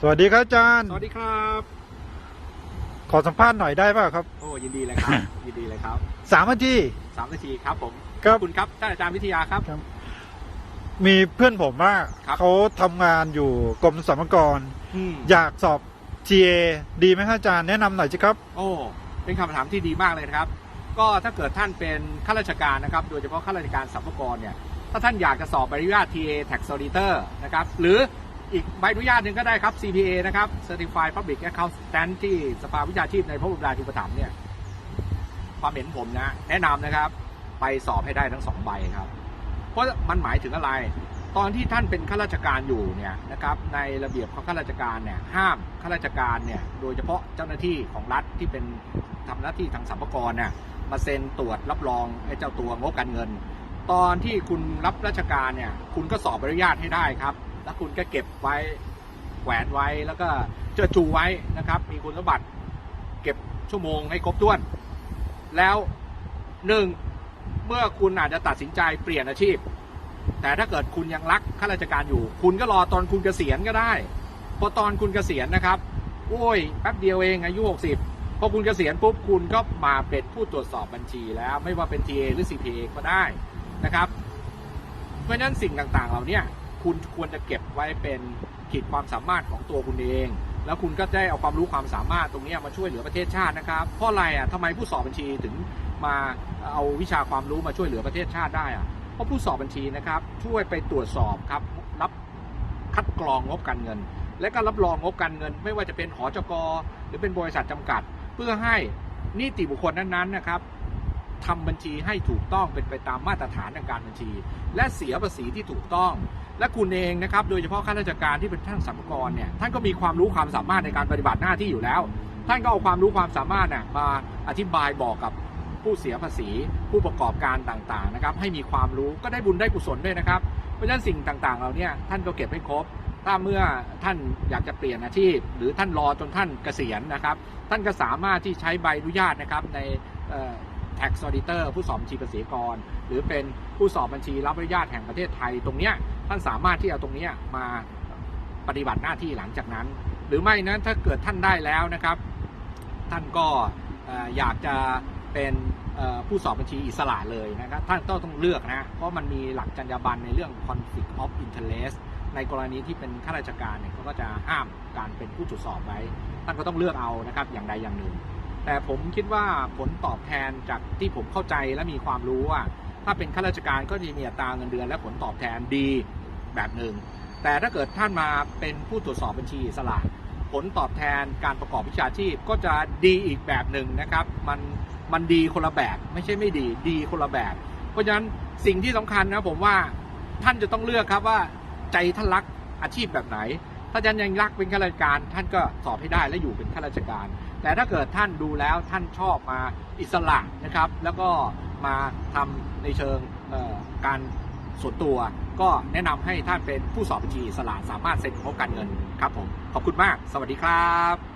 สวัสดีครับอาจารย์ สวัสดีครับ ขอสัมภาษณ์หน่อยได้ป่ะครับ โอ้ยินดีเลยครับ ยินดีเลยครับสามนาทีสามนาทีครับผมครับขอคุณครับท่านอาจารย์วิทยาครับ มีเพื่อนผมว่าครับเขาทำงานอยู่กรมสรรพากรอืมอยากสอบ TA ดีไหมครับอาจารย์แนะนำหน่อยสิครับ โอ้เป็นคำถามที่ดีมากเลยนะครับ ก็ถ้าเกิดท่านเป็นข้าราชการนะครับ โดยเฉพาะข้าราชการสรรพากรเนี่ยถ้าท่านอยากจะสอบใบอนุญาต TA Tax Auditor นะครับหรือ อีกใบอนุญาตหนึ่งก็ได้ครับ CPA นะครับ Certified Public Accountant ที่สภาวิชาชีพในพระบรมราชูปถัมภ์เนี่ยความเห็นผมนะ แนะนำนะครับ ไปสอบให้ได้ทั้งสองใบครับ เพราะมันหมายถึงอะไร ตอนที่ท่านเป็นข้าราชการอยู่เนี่ยนะครับในระเบียบของข้าราชการเนี่ยห้ามข้าราชการเนี่ยโดยเฉพาะเจ้าหน้าที่ของรัฐที่เป็นทำหน้าที่ทางสรรพากรเนี่ยมาเซ็นตรวจรับรองไอ้เจ้าตัวงบการเงิน ตอนที่คุณรับราชการเนี่ยคุณก็สอบใบอนุญาตให้ได้ครับ แล้วคุณก็เก็บไว้แขวนไว้แล้วก็เจอจูไว้นะครับ มีคุณสมบัติเก็บชั่วโมงให้ครบถ้วน แล้วหนึ่งเมื่อคุณอาจจะตัดสินใจเปลี่ยนอาชีพ แต่ถ้าเกิดคุณยังรักข้าราชการอยู่ คุณก็รอตอนคุณเกษียณก็ได้พอตอนคุณเกษียณนะครับ โอ้ยแป๊บเดียวเองอายุ 60 พอคุณเกษียณปุ๊บคุณก็มาเป็นผู้ตรวจสอบบัญชีแล้ว ไม่ว่าเป็น TA หรือ CPA ก็ได้นะครับ เพราะฉะนั้นสิ่งต่างๆ เหล่าเนี้ย คุณควรจะเก็บไว้เป็นขีดความสามารถของตัวคุณเอง แล้วคุณก็ได้เอาความรู้ความสามารถตรงนี้มาช่วยเหลือประเทศชาตินะครับ เพราะอะไรอะทำไมผู้สอบบัญชีถึงมาเอาวิชาความรู้มาช่วยเหลือประเทศชาติได้อะเพราะผู้สอบบัญชีนะครับ ช่วยไปตรวจสอบครับรับคัดกรองงบการเงิน และก็รับรองงบการเงิน ไม่ว่าจะเป็นหอจกหรือเป็นบริษัทจำกัด เพื่อให้นิติบุคคลนั้นๆนะครับทำบัญชีให้ถูกต้องเป็นไปตามมาตรฐานทางการบัญชี และเสียภาษีที่ถูกต้อง และคุณเองนะครับโดยเฉพาะข้าราชการที่เป็นท่านสรรพากรเนี่ยท่านก็มีความรู้ความสามารถในการปฏิบัติหน้าที่อยู่แล้ว ท่านก็เอาความรู้ความสามารถน่ะมาอธิบายบอกกับผู้เสียภาษี ผู้ประกอบการต่างๆนะครับให้มีความรู้ก็ได้บุญได้กุศลด้วยนะครับเพราะฉะนั้นสิ่งต่างๆเราเนี่ยท่านก็เก็บให้ครบ ถ้าเมื่อท่านอยากจะเปลี่ยนอาชีพ หรือท่านรอจนท่านเกษียณนะครับ ท่านก็สามารถที่ใช้ใบอนุญาตนะครับใน tax auditor ผู้สอบบัญชีภาษีกร หรือเป็นผู้สอบบัญชีรับอนุญาตแห่งประเทศไทยตรงเนี้ย ท่านสามารถที่เอาตรงนี้มาปฏิบัติหน้าที่หลังจากนั้น หรือไม่นั้นถ้าเกิดท่านได้แล้วนะครับ ท่านก็อยากจะเป็นผู้สอบบัญชีอิสระเลยนะครับ ท่านก็ต้องเลือกนะ เพราะมันมีหลักจรรยาบรรณในเรื่อง conflict of interest ในกรณีที่เป็นข้าราชการเนี่ยเขาก็จะห้ามการเป็นผู้ตรวจสอบไว้ ท่านก็ต้องเลือกเอานะครับ อย่างใดอย่างหนึ่ง แต่ผมคิดว่าผลตอบแทนจากที่ผมเข้าใจและมีความรู้ว่า ถ้าเป็นข้าราชการก็จะมีอัตราเงินเดือนและผลตอบแทนดีแบบหนึ่ง แต่ถ้าเกิดท่านมาเป็นผู้ตรวจสอบบัญชีอิสระผลตอบแทนการประกอบวิชาชีพก็จะดีอีกแบบหนึ่งนะครับ มันมันดีคนละแบบไม่ใช่ไม่ดีดีคนละแบบ เพราะฉะนั้นสิ่งที่สำคัญนะผมว่าท่านจะต้องเลือกครับว่าใจท่านรักอาชีพแบบไหน ถ้าท่านยังรักเป็นข้าราชการ ท่านก็สอบให้ได้และอยู่เป็นข้าราชการ แต่ถ้าเกิดท่านดูแล้วท่านชอบมาอิสระนะครับ แล้วก็ มาทำในเชิงการส่วนตัวก็แนะนำให้ท่านเป็นผู้สอบบัญชีอิสระสามารถเซ็นงบการเงินครับผม ขอบคุณมาก สวัสดีครับ